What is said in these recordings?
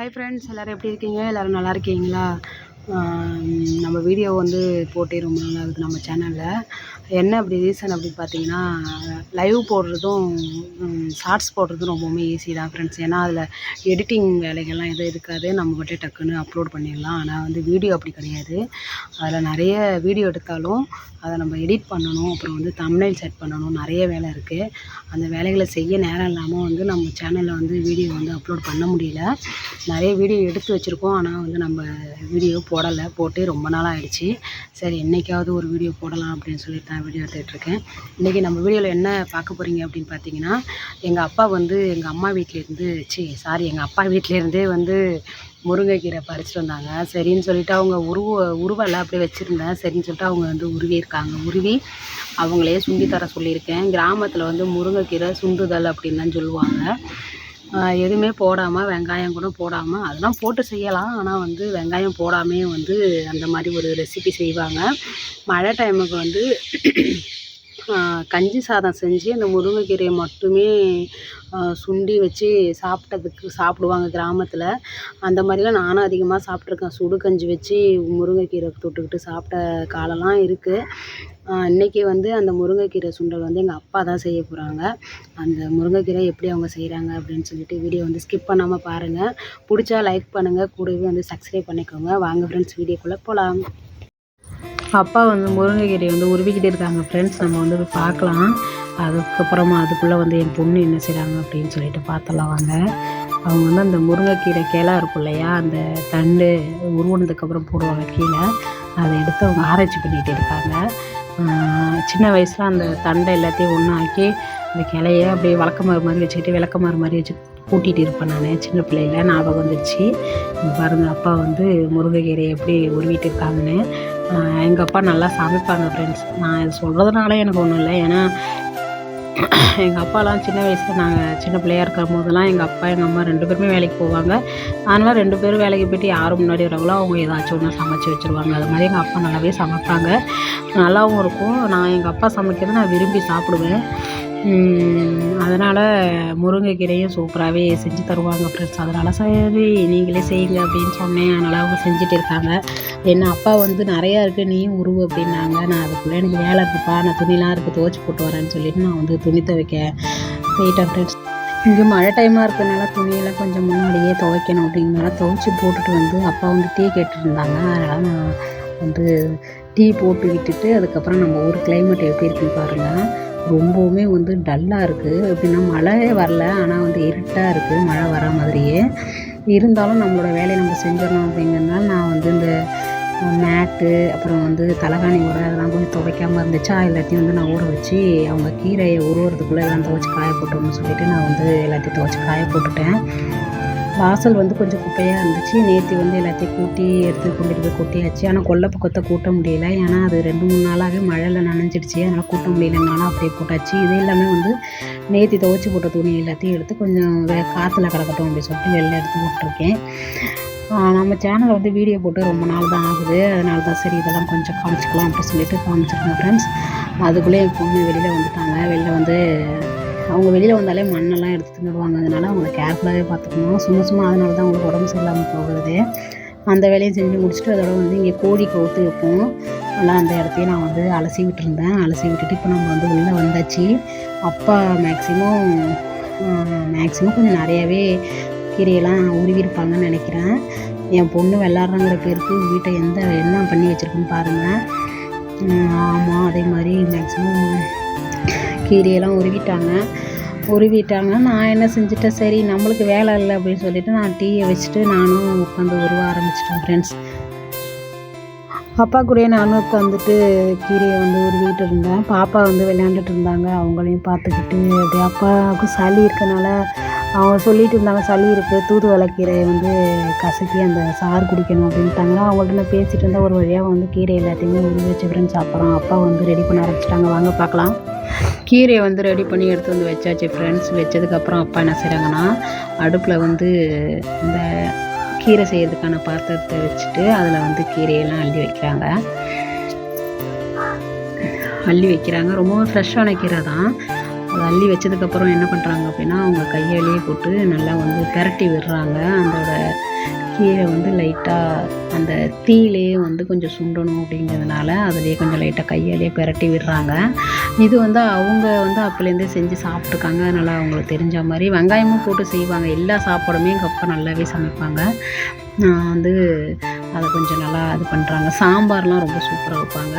Hi friends எல்லோரும் எப்படி இருக்கீங்க? எல்லோரும் நல்லா இருக்கீங்களா? நம்ம வீடியோ வந்து போட்டே ரொம்ப நாள் ஆகுது நம்ம சேனலில் என்ன அப்படி ரீசன் அப்படின்னு பார்த்தீங்கன்னா லைவ் போடுறதும் ஷார்ட்ஸ் போடுறதும் ரொம்பவுமே ஈஸி தான் ஃப்ரெண்ட்ஸ் ஏன்னா அதில் எடிட்டிங் வேலைகள்லாம் எதுவும் இருக்காது. நம்ம மட்டும் டக்குன்னு அப்லோட் பண்ணிடலாம். ஆனால் வந்து வீடியோ அப்படி கிடையாது. அதில் நிறைய வீடியோ எடுத்தாலும் அதை நம்ம எடிட் பண்ணணும். அப்புறம் வந்து தமிழில் செட் பண்ணணும். நிறைய வேலை இருக்குது அந்த வேலைகளை செய்ய நேரம் இல்லாமல் வந்து நம்ம சேனலில் வந்து வீடியோ வந்து அப்லோட் பண்ண முடியல. நிறைய வீடியோ எடுத்து வச்சுருக்கோம். ஆனால் வந்து நம்ம வீடியோ போடலை. போட்டு ரொம்ப நாள் ஆகிடுச்சி சரி என்றைக்காவது ஒரு வீடியோ போடலாம் அப்படின்னு சொல்லிட்டு நான் வீடியோ எடுத்துகிட்ருக்கேன் இன்றைக்கி நம்ம வீடியோவில் என்ன பார்க்க போகிறீங்க அப்படின்னு பார்த்தீங்கன்னா எங்கள் அப்பா வந்து எங்கள் அம்மா வீட்டிலேருந்து சி சாரி எங்கள் அப்பா வீட்டிலேருந்தே வந்து முருங்கைக்கீரை பறிச்சிட்டு வந்தாங்க. சரின்னு சொல்லிட்டு அவங்க உருவ உருவெல்லாம் அப்படியே வச்சுருந்தேன். சரின்னு சொல்லிட்டு அவங்க வந்து உருவியிருக்காங்க உருவி அவங்களே சுண்டி தர சொல்லியிருக்கேன். கிராமத்தில் வந்து முருங்கைக்கீரை சுண்டுதல் அப்படின்னு தான் சொல்லுவாங்க. எதுவுமே போடாமல் வெங்காயம் கூட போடாமல் அதெல்லாம் போட்டு செய்யலாம். ஆனால் வந்து வெங்காயம் போடாமே வந்து அந்த மாதிரி ஒரு ரெசிபி செய்வாங்க. மழை டைமுக்கு வந்து கஞ்சி சாதம் செஞ்சு அந்த முருங்கைக்கீரையை மட்டுமே சுண்டி வச்சு சாப்பிட்டதுக்கு சாப்பிடுவாங்க கிராமத்தில். அந்த மாதிரிலாம் நானும் அதிகமாக சாப்பிட்ருக்கேன் சுடு கஞ்சி வச்சு முருங்கைக்கீரை தொட்டுக்கிட்டு சாப்பிட்ட காலம்லாம் இருக்குது இன்றைக்கி வந்து அந்த முருங்கைக்கீரை சுண்டல் வந்து எங்கள் அப்பா தான் செய்ய போகிறாங்க அந்த முருங்கைக்கீரை எப்படி அவங்க செய்கிறாங்க அப்படின்னு சொல்லிட்டு வீடியோ வந்து ஸ்கிப் பண்ணாமல் பாருங்கள் பிடிச்சா லைக் பண்ணுங்கள் கூடவே வந்து சப்ஸ்கிரைப் பண்ணிக்கோங்க. வாங்க ஃப்ரெண்ட்ஸ் வீடியோக்குள்ளே போகலாம் அப்பா வந்து முருங்கைக்கீரையை வந்து உருவிக்கிட்டு இருக்காங்க ஃப்ரெண்ட்ஸ் நம்ம வந்து பார்க்கலாம். அதுக்கப்புறமா அதுக்குள்ளே வந்து என் பொண்ணு என்ன செய்கிறாங்க அப்படின்னு சொல்லிட்டு பார்த்தலாம் வாங்க. அவங்க வந்து அந்த முருங்கைக்கீரை கிளை இருக்கும் இல்லையா அந்த தண்டு உருவினதுக்கப்புறம் போடுவாங்க கீழே. அதை எடுத்து அவங்க ஆராய்ச்சி பண்ணிகிட்டு இருக்காங்க. சின்ன வயசில் அந்த தண்டை எல்லாத்தையும் ஒன்றாக்கி அந்த கிளைய அப்படியே விளக்கமாறு மாதிரி வச்சுக்கிட்டு விளக்கமாறு மாதிரி வச்சு கூட்டிகிட்டு இருப்பேன் நான். சின்ன பிள்ளையில ஞாபகம் வந்துச்சு இங்க பாருங்க அப்பா வந்து முருங்கைக்கீரை எப்படி உருவிட்டு இருக்காங்கன்னு எங்கள் அப்பா நல்லா சமைப்பாங்க ஃப்ரெண்ட்ஸ் நான் சொல்கிறதுனால எனக்கு ஒன்றும் இல்லை. ஏன்னா எங்கள் அப்பாலாம் சின்ன வயசில் நாங்கள் சின்ன பிள்ளையா இருக்கிற போதெல்லாம் எங்கள் அப்பா எங்கள் அம்மா ரெண்டு பேருமே வேலைக்கு போவாங்க. அதனால் ரெண்டு பேரும் வேலைக்கு போய்ட்டு யாரும் முன்னாடி வரவங்களோ அவங்க ஏதாச்சும் ஒன்று சமைச்சு வச்சுருவாங்க. அது மாதிரி எங்கள் அப்பா நல்லாவே சமைப்பாங்க. நல்லாவும் இருக்கும். நான் எங்கள் அப்பா சமைக்கிறது நான் விரும்பி சாப்பிடுவேன். அதனால் முருங்கைக்கீரையும் சூப்பராகவே செஞ்சு தருவாங்க ஃப்ரெண்ட்ஸ் அதனால் சரி நீங்களே செய்யுங்க அப்படின்னு சொன்னேன். அதனால் அவங்க செஞ்சுட்டு இருக்காங்க. என்ன அப்பா வந்து நிறையா இருக்குது நீயும் உருவு அப்படின்னாங்க. நான் அதுக்குள்ளே எனக்கு வேலை இருக்குப்பா. நான் துணிலாம் இருக்குது துவச்சி போட்டு வரேன்னு சொல்லிட்டு நான் வந்து துணி துவைக்க போயிட்டேன் ஃப்ரெண்ட்ஸ் இங்கே மழை டைமாக இருக்கிறதுனால துணியெல்லாம் கொஞ்சம் முன்னாடியே துவைக்கணும் அப்படிங்கிறனால துவைச்சி போட்டுட்டு வந்து அப்பா வந்து டீ கேட்டுருந்தாங்க. அதனால் நான் வந்து டீ போட்டு விட்டுட்டு அதுக்கப்புறம் நம்ம ஊர் கிளைமேட் எப்படி இருக்குன்னு பாருங்கள் ரொம்பவுமே வந்து டல்லாக இருக்குது அப்படின்னா மழையே வரல. ஆனால் வந்து இருட்டாக இருக்குது மழை வர மாதிரியே. இருந்தாலும் நம்மளோட வேலையை நம்ம செஞ்சிடணும் அப்படிங்கிறதுனால நான் வந்து இந்த மேட்டு அப்புறம் வந்து தலகாணி உரை அதெல்லாம் கொஞ்சம் துவைக்காமல் இருந்துச்சா எல்லாத்தையும் வந்து நான் ஊற வச்சு அவங்க கீரையை உருவுறதுக்குள்ளே எல்லாம் துவைச்சி காய போட்டோம்னு சொல்லிட்டு நான் வந்து எல்லாத்தையும் துவைச்சி காய போட்டுட்டேன். வாசல் வந்து கொஞ்சம் குப்பையாக இருந்துச்சு. நேற்று வந்து எல்லாத்தையும் கூட்டி எடுத்து கொண்டுட்டு போய் கொட்டியாச்சு. ஆனால் கொல்லப்பக்கத்தை கூட்ட முடியல. ஏன்னா அது ரெண்டு மூணு நாளாகவே மழையில் நனைஞ்சிடுச்சு. அதனால் கூட்ட முடியலனாலும் அப்படியே போட்டாச்சு. இது எல்லாமே வந்து நேற்று துவைச்சி போட்ட துணி எல்லாத்தையும் எடுத்து கொஞ்சம் வே காற்றுல கிடக்கட்டும் அப்படின்னு சொல்லிட்டு வெளில எடுத்து போட்டிருக்கேன். நம்ம சேனலில் வந்து வீடியோ போட்டு ரொம்ப நாள் தான் ஆகுது. அதனால தான் சரி இதெல்லாம் கொஞ்சம் காமிச்சிக்கலாம் அப்படின்னு சொல்லிட்டு காமிச்சிருக்கேன் ஃப்ரெண்ட்ஸ் அதுக்குள்ளே என் பொண்ணு வெளியில் வந்துட்டாங்க. வெளியில் வந்து அவங்க வெளியில் வந்தாலே மண்ணெல்லாம் எடுத்து தின்னுடுவாங்க. அதனால அவங்கள கேர்ஃபுல்லாகவே பார்த்துக்கணும். சும்மா சும்மா அதனால தான் அவங்களுக்கு உடம்பு சரியில்லாமல் போகிறது. அந்த வேலையும் செஞ்சு முடிச்சுட்டு அதோட வந்து இங்கே கோழி கவுத்து வைப்போம். நல்லா அந்த இடத்தையும் நான் வந்து அலசி விட்டுருந்தேன். அலசி விட்டுட்டு இப்போ நம்ம வந்து உள்ளே வந்தாச்சு. அப்பா மேக்ஸிமம் மேக்ஸிமம் கொஞ்சம் நிறையாவே கீரையெல்லாம் உருவிருப்பாங்கன்னு நினைக்கிறேன். என் பொண்ணு விளாட்றாங்கிற பேருக்கு வீட்டை எந்த என்ன பண்ணி வச்சுருக்குன்னு பாருங்கள் ஆமாம் அதே மாதிரி மேக்ஸிமம் கீரையெல்லாம் உருவிட்டாங்க. உருவிட்டாங்க நான் என்ன செஞ்சுட்டேன்? சரி நம்மளுக்கு வேலை இல்லை அப்படின்னு சொல்லிட்டு நான் டீயை வச்சுட்டு நானும் உட்காந்து உருவ ஆரம்பிச்சிட்டேன் ஃப்ரெண்ட்ஸ் அப்பா கூடயே நானும் உட்காந்துட்டு கீரையை வந்து உருவிட்டு இருந்தேன். பாப்பா வந்து விளையாண்டுட்டு இருந்தாங்க. அவங்களையும் பார்த்துக்கிட்டு அப்படியே அப்பாவுக்கு சளி இருக்கனால அவங்க சொல்லிட்டு இருந்தாங்க சளி இருக்குது தூதுவளை கீரையை வந்து கசக்கி அந்த சாறு குடிக்கணும் அப்படின்ட்டாங்க. அவங்கள்ட்ட நான் பேசிகிட்டு இருந்தால் ஒரு வழியாக வந்து கீரை எல்லாத்தையுமே உருவி வச்சு ஃப்ரெண்ட்ஸ் அப்பா வந்து ரெடி பண்ண ஆரம்பிச்சிட்டாங்க. வாங்க பார்க்கலாம். கீரையை வந்து ரெடி பண்ணி எடுத்து வந்து வச்சாச்சு ஃப்ரெண்ட்ஸ் வச்சதுக்கப்புறம் அப்பா என்ன செய்கிறாங்கன்னா அடுப்பில் வந்து இந்த கீரை செய்கிறதுக்கான பாத்திரத்தை வச்சுட்டு அதில் வந்து கீரையெல்லாம் அள்ளி வைக்கிறாங்க. அள்ளி வைக்கிறாங்க. ரொம்பவும் ஃப்ரெஷ்ஷான கீரை தான். அதை அள்ளி வச்சதுக்கப்புறம் என்ன பண்ணுறாங்க அப்படின்னா அவங்க கையாலேயே போட்டு நல்லா வந்து பெரட்டி விடுறாங்க. அதோட கீழே வந்து லைட்டாக அந்த தீயிலேயே வந்து கொஞ்சம் சுண்டணும் அப்படிங்கிறதுனால அதிலே கொஞ்சம் லைட்டாக கையாலேயே பெரட்டி விடுறாங்க. இது வந்து அவங்க வந்து அப்போலேருந்தே செஞ்சு சாப்பிட்ருக்காங்க அதனால் அவங்களுக்கு தெரிஞ்ச மாதிரி வெங்காயமும் போட்டு செய்வாங்க. எல்லா சாப்பாடுமே எங்கள் அப்பா நல்லாவே சமைப்பாங்க. நான் வந்து அதை கொஞ்சம் நல்லா இது பண்ணுறாங்க சாம்பார்லாம் ரொம்ப சூப்பராக வைப்பாங்க.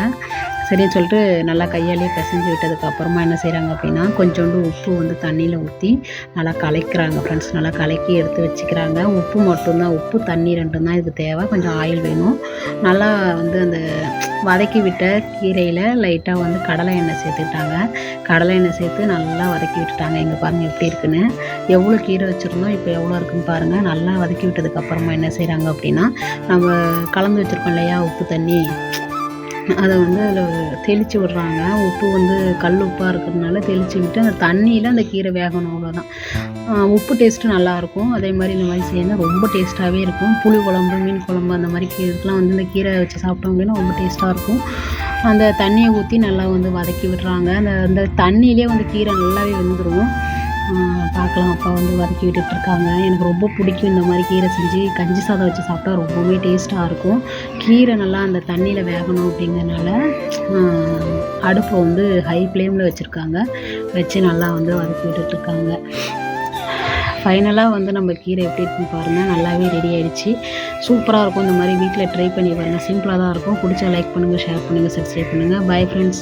சரின்னு சொல்லிட்டு நல்லா கையாலேயே பிசைஞ்சு விட்டதுக்கு அப்புறமா என்ன செய்கிறாங்க அப்படின்னா கொஞ்சோண்டு உப்பு வந்து தண்ணியில் ஊற்றி நல்லா கலக்கிறாங்க ஃப்ரெண்ட்ஸ் நல்லா கலக்கி எடுத்து வச்சுக்கிறாங்க. உப்பு மட்டும்தான் உப்பு தண்ணி ரெண்டும் தான் இதுக்கு தேவை. கொஞ்சம் ஆயில் வேணும். நல்லா வந்து அந்த வதக்கி விட்ட கீரையில் லைட்டாக வந்து கடலை எண்ணெய் சேர்த்துக்கிட்டாங்க. கடலை எண்ணெய் சேர்த்து நல்லா வதக்கி விட்டுட்டாங்க. எங்கள் பாருங்கள் எப்படி இருக்குன்னு. எவ்வளோ கீரை வச்சுருந்தோம் இப்போ எவ்வளோ இருக்குன்னு பாருங்கள் நல்லா வதக்கி விட்டதுக்கப்புறமா என்ன செய்கிறாங்க அப்படின்னா நம்ம கலந்து வச்சுருக்கோம் இல்லையா உப்பு தண்ணி. அதை வந்து அதில் தெளித்து விட்றாங்க. உப்பு வந்து கல் உப்பாக இருக்கிறதுனால தெளித்து விட்டு அந்த தண்ணியில் அந்த கீரை வேகணும் அவ்வளோதான் உப்பு டேஸ்ட்டு நல்லாயிருக்கும் அதே மாதிரி இந்த மாதிரி செய்யணும் ரொம்ப டேஸ்ட்டாகவே இருக்கும். புளி குழம்பு மீன் குழம்பு அந்த மாதிரி இதுக்கெலாம் வந்து இந்த கீரை வச்சு சாப்பிட்டோம் அப்படின்னா ரொம்ப டேஸ்ட்டாக இருக்கும். அந்த தண்ணியை ஊற்றி நல்லா வந்து வதக்கி விடுறாங்க. அந்த அந்த தண்ணியிலே வந்து கீரை நல்லாவே வெந்துடும் பார்க்கலாம். அப்பா வந்து வதக்கி விட்டுட்ருக்காங்க. எனக்கு ரொம்ப பிடிக்கும் இந்த மாதிரி கீரை செஞ்சு. கஞ்சி சாதம் வச்சு சாப்பிட்டா ரொம்பவே டேஸ்ட்டாக இருக்கும். கீரை நல்லா அந்த தண்ணியில் வேகணும் அப்படிங்கிறனால அடுப்பை வந்து ஹை ஃப்ளேமில் வச்சுருக்காங்க. வச்சு நல்லா வந்து வதக்கி விட்டுட்ருக்காங்க. ஃபைனலாக வந்து நம்ம கீரை எப்படி இருக்குன்னு பாருங்கள் நல்லாவே ரெடி ஆகிடுச்சு சூப்பராக இருக்கும் இந்த மாதிரி வீட்டில் ட்ரை பண்ணி பாருங்கள் சிம்பிளாக தான் இருக்கும். பிடிச்சா லைக் பண்ணுங்கள் ஷேர் பண்ணுங்கள் சப்ஸ்கிரைப் பண்ணுங்கள் பை ஃப்ரெண்ட்ஸ்